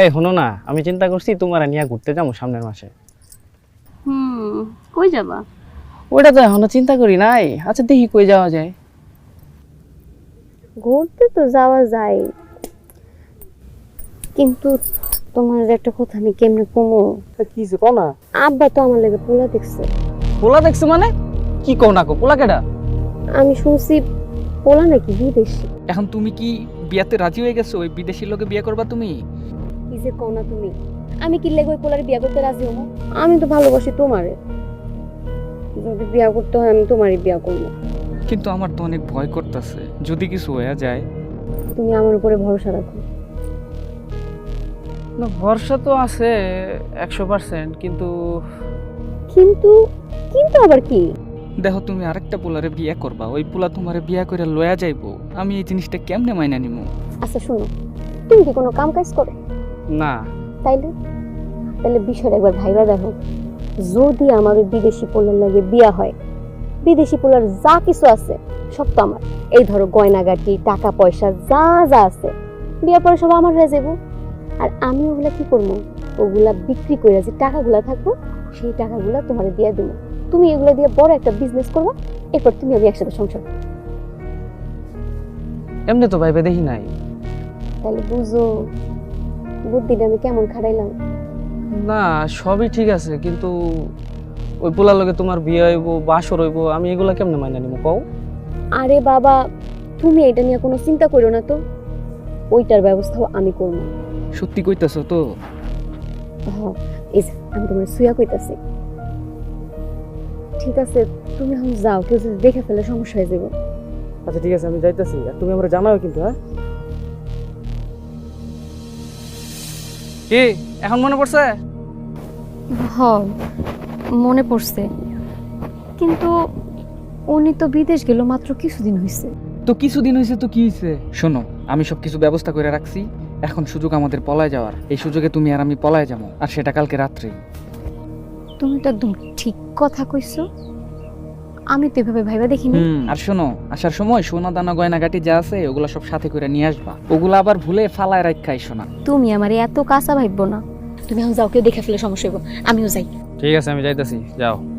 এই শোনো না আমি চিন্তা করছি তোমার নিয়ে ঘুরতে যাব সামনের মাসে। হুম কই যাবা? ওইটা তো এখনও চিন্তা করি নাই। আচ্ছা দেখি কই যাওয়া যায়। ঘুরতে তো যাওয়া যায়। কিন্তু তোমার একটা কথা আমি কেমনে কমো? কি হইছে কও না? আব্বা তো আমার লেগে পোলা দেখছে। পোলা দেখছ মানে? কি কও না কো পোলা কেডা? আমি শুনছি পোলা নাকি বিদেশি। এখন তুমি কি বিয়াতে রাজি হয়ে গেছো? ওই বিদেশি লোকে বিয়ে করবা তুমি? কি যে কও না তুমি? আমি কি লেগে ওই পোলার বিয়া করতে রাজি হব? আমি তো ভালোবাসি তোমারে। যদি বিয়া করতে হয় আমি তোমারই বিয়া করব। কিন্তু আমার তো অনেক ভয় করতেছে। যদি কিছু হয়ে যায়। তুমি আমার উপরে ভরসা রাখো। না ভরসা তো আছে একশো পার্সেন্ট কিন্তু কিন্তু কিন্তু আবার কি? দেখো তুমি আরেকটা পোলারে বিয়ে করবা। ওই পোলা তোমারে বিয়ে করে লয়া যাইবো। আমি এই জিনিসটা কেমনে মাইনা নিমু? আচ্ছা শোনো। তুমি কি কোনো কাম কাজ করো? না। তাইলে? তাহলে বিষয়টা একবার ভাইবা দেখো। যদি আমার ওই বিদেশি পোলার লাগে বিয়া হয় বিদেশি পোলার যা কিছু আছে সব তো আমার। এই ধরো গয়নাগাটি টাকা পয়সা যা যা আছে বিয়ার পরে সব আমার হয়ে যাব আর আমি ওগুলা কি করব? ওগুলা বিক্রি করে যে টাকাগুলা থাকব সেই টাকাগুলা তোমার দিয়ে দেবো। তুমি এগুলা দিয়ে বড় একটা বিজনেস করবা এরপর তুমি আমি একসাথে সংসার। এমনি তো ভাইবে দেখি নাই। তাহলে বুঝো বুদ্ধিটা আমি কেমন খাটাইলাম? না সবই ঠিক আছে কিন্তু ওই পোলার লগে তোমার বিয়ে হইব বাসর হইব আমি এগুলা কেমনে মাইনা নিব কও? আরে বাবা তুমি এটা নিয়ে কোনো চিন্তা করো না তো। ওইটার ব্যবস্থাও আমি করব। সত্যি কইতাছো তো? হ্যাঁ এই যে, আমি তোমার সুয়া কইতাছি। ঠিক আছে তুমি এখন যাও কেউ যদি দেখে ফেলে সমস্যা হয়ে যাবে আচ্ছা ঠিক আছে আমি যাইতেছি। আর তুমি আমার জানাও কিন্তু হ্যাঁ? কি এখন মনে পড়ছে? হ মনে পড়ছে। কিন্তু উনি তো বিদেশ গেল মাত্র কিছুদিন হয়েছে তো কিছুদিন হয়েছে তো কি হয়েছে শোনো আমি সব কিছু ব্যবস্থা করে রাখছি। এখন সুযোগ আমাদের পলায় যাওয়ার। এই সুযোগে তুমি আর আমি পলায় যাব আর সেটা কালকে রাত্রে। তুমি তো একদম ঠিক কথা কইছো। আমি তো এভাবে ভাইবা দেখিনি। আর শোনো আসার সময় সোনা দানা গয়না গয়নাগাটি যা আছে ওগুলো সব সাথে করে নিয়ে আসবা। ওগুলো আবার ভুলে ফালায় রাখাই সোনা তুমি আমার এত কাঁচা ভাববো না। তুমি এখন যাও কেউ দেখে ফেলে সমস্যা হইব। আমিও যাই। ঠিক আছে আমি যাইতাছি। যাও।